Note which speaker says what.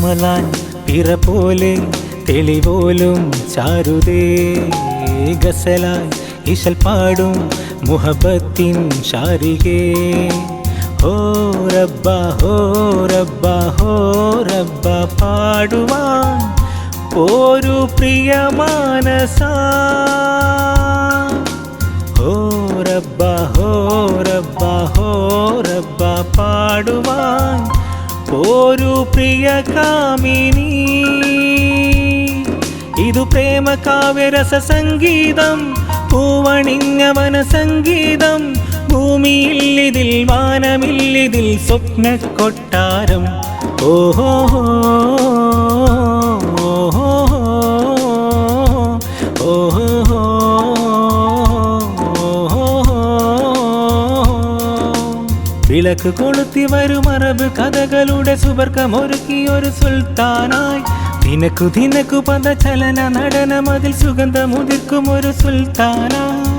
Speaker 1: ഗസലാൻ പിറ പോലെ തെളിപോലും ചാരുതേ. ഗസലായി ഇശൽ പാടും മുഹബത്തിൻ ഷാരികേ ഹോ റബ്ബ ഹോ റബ്ബ ഹോ റബ്ബ പാടുവാൻ ഒരു പ്രിയ മാനസ. ഹോ റബ്ബ ഹോ റബ്ബ ഹോ റബ്ബ പാടുവാൻ ഒരു പ്രിയ കാമിനി. ഇതു പ്രേമ കാവ്യരസ സംഗീതം പൂവണിഞ്ഞവന സംഗീതം ഭൂമിയില്ലിതിൽ വാനമില്ലിതിൽ സ്വപ്ന കൊട്ടാരം ഓഹോ ഓഹോ ഓഹോ വിളക്ക് കൊളുത്തി വരും അറബ് കഥകളുടെ സുവർഗമൊരുക്കി ഒരു സുൽത്താനായി. ദിനക്കു ദിനക്കു പദചലന നടനം അതിൽ സുഗന്ധമുതിർക്കും ഒരു സുൽത്താനായി.